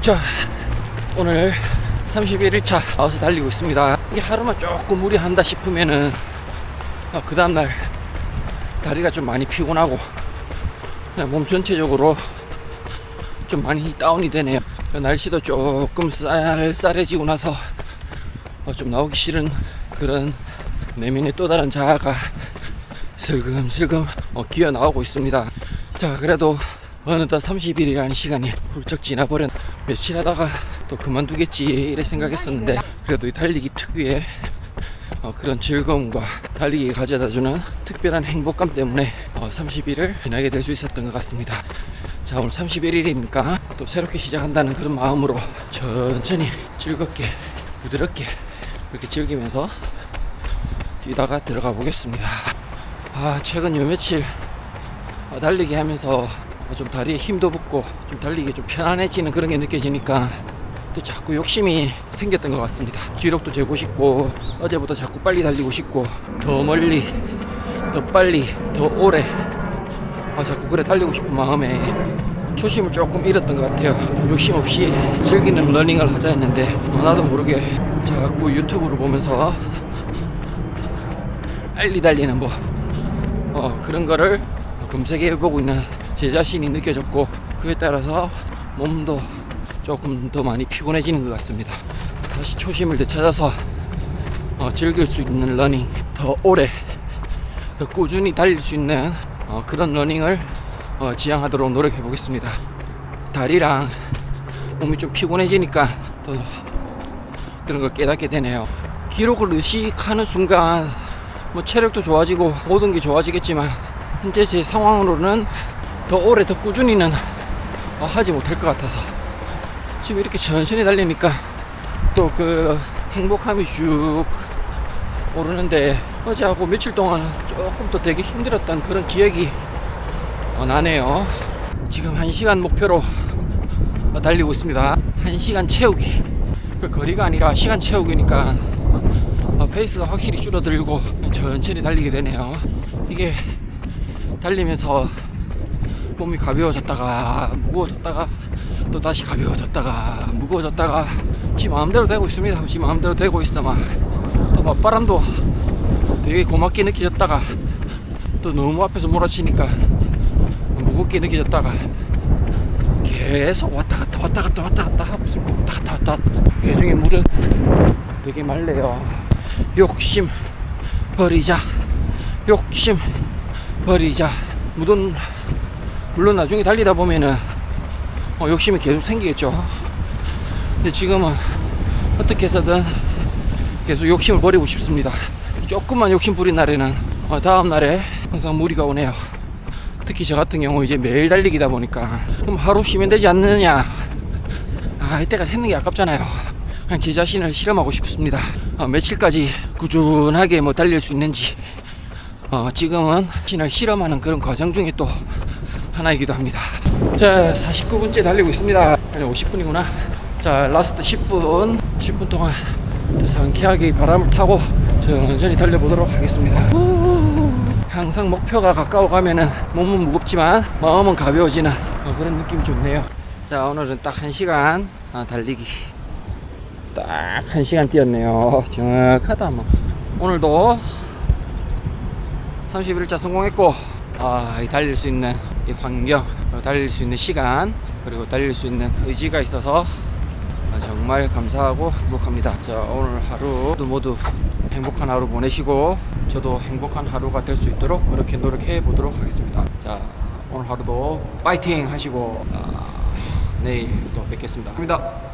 자, 오늘 31일차 나와서 달리고 있습니다. 이게 하루만 조금 무리한다 싶으면은 어, 그 다음날 다리가 좀 많이 피곤하고 몸 전체적으로 좀 많이 다운이 되네요. 날씨도 조금 쌀쌀해지고 나서 어, 좀 나오기 싫은 그런 내면의 또 다른 자아가 슬금슬금 어, 기어 나오고 있습니다. 자, 그래도 어느덧 30일이라는 시간이 훌쩍 지나버린 며칠 하다가 또 그만두겠지 이래 생각했었는데 그래도 이 달리기 특유의 어, 그런 즐거움과 달리기가 가져다주는 특별한 행복감 때문에 어, 30일을 지나게 될 수 있었던 것 같습니다. 자 오늘 31일이니까 또 새롭게 시작한다는 그런 마음으로 천천히 즐겁게 부드럽게 이렇게 즐기면서 뛰다가 들어가 보겠습니다. 아 최근 요 며칠 어, 달리기 하면서 어, 좀 다리에 힘도 붙고 좀 달리기 좀 편안해지는 그런 게 느껴지니까 또 자꾸 욕심이 생겼던 것 같습니다. 기록도 재고 싶고 어제보다 자꾸 빨리 달리고 싶고 더 멀리 더 빨리 더 오래 어, 자꾸 그래 달리고 싶은 마음에 초심을 조금 잃었던 것 같아요. 욕심 없이 즐기는 러닝을 하자 했는데 어, 나도 모르게 자꾸 유튜브를 보면서 빨리 달리는 법 어, 그런 거를 검색해 보고 있는 제 자신이 느껴졌고 그에 따라서 몸도 조금 더 많이 피곤해지는 것 같습니다. 다시 초심을 되찾아서 어, 즐길 수 있는 러닝 더 오래 더 꾸준히 달릴 수 있는 어, 그런 러닝을 어, 지향하도록 노력해 보겠습니다. 다리랑 몸이 좀 피곤해지니까 또 그런 걸 깨닫게 되네요. 기록을 의식하는 순간 뭐 체력도 좋아지고 모든 게 좋아지겠지만 현재 제 상황으로는 더 오래 더 꾸준히는 어, 하지 못할 것 같아서 지금 이렇게 천천히 달리니까 또 그 행복함이 쭉 오르는데 어제하고 며칠 동안 조금 더 되게 힘들었던 그런 기억이 어, 나네요. 지금 한 시간 목표로 어, 달리고 있습니다. 한 시간 채우기. 그 거리가 아니라 시간 채우기니까 어, 페이스가 확실히 줄어들고 천천히 달리게 되네요. 이게 달리면서 몸이 가벼워졌다가 무거워졌다가 또 다시 가벼워졌다가 무거워졌다가 지 마음대로 되고 있습니다. 지 마음대로 되고 있어 막. 또 맞바람도 되게 고맙게 느껴졌다가 또 너무 앞에서 몰아치니까 무겁게 느껴졌다가 계속 왔다 갔다 왔다 갔다 왔다 갔다 있습니다. 왔다 갔다 왔다. 개중에 물은 되게 말래요. 욕심 버리자. 욕심 버리자. 물론 물론 나중에 달리다 보면은 어, 욕심이 계속 생기겠죠. 근데 지금은 어떻게 해서든 계속 욕심을 버리고 싶습니다. 조금만 욕심 부린 날에는 어, 다음 날에 항상 무리가 오네요. 특히 저 같은 경우 이제 매일 달리기다 보니까 그럼 하루 쉬면 되지 않느냐. 아 이때까지 했는 게 아깝잖아요. 그냥 제 자신을 실험하고 싶습니다. 어, 며칠까지 꾸준하게 뭐 달릴 수 있는지 어, 지금은 신을 실험하는 그런 과정 중에 또 하나이기도 합니다. 자, 49분째 달리고 있습니다. 아니, 50분이구나. 자, 라스트 10분, 10분 동안 또 상쾌하게 바람을 타고 천천히 달려보도록 하겠습니다. 후, 항상 목표가 가까워 가면은 몸은 무겁지만 마음은 가벼워지는 어, 그런 느낌이 좋네요. 자, 오늘은 딱 1시간 아, 달리기. 딱 1시간 뛰었네요. 정확하다, 뭐. 오늘도 31일차 성공했고 아, 이 달릴 수 있는 이 환경, 달릴 수 있는 시간, 그리고 달릴 수 있는 의지가 있어서 아, 정말 감사하고 행복합니다. 자, 오늘 하루도 모두 행복한 하루 보내시고 저도 행복한 하루가 될 수 있도록 그렇게 노력해 보도록 하겠습니다. 자, 오늘 하루도 파이팅 하시고 아, 내일 또 뵙겠습니다. 감사합니다.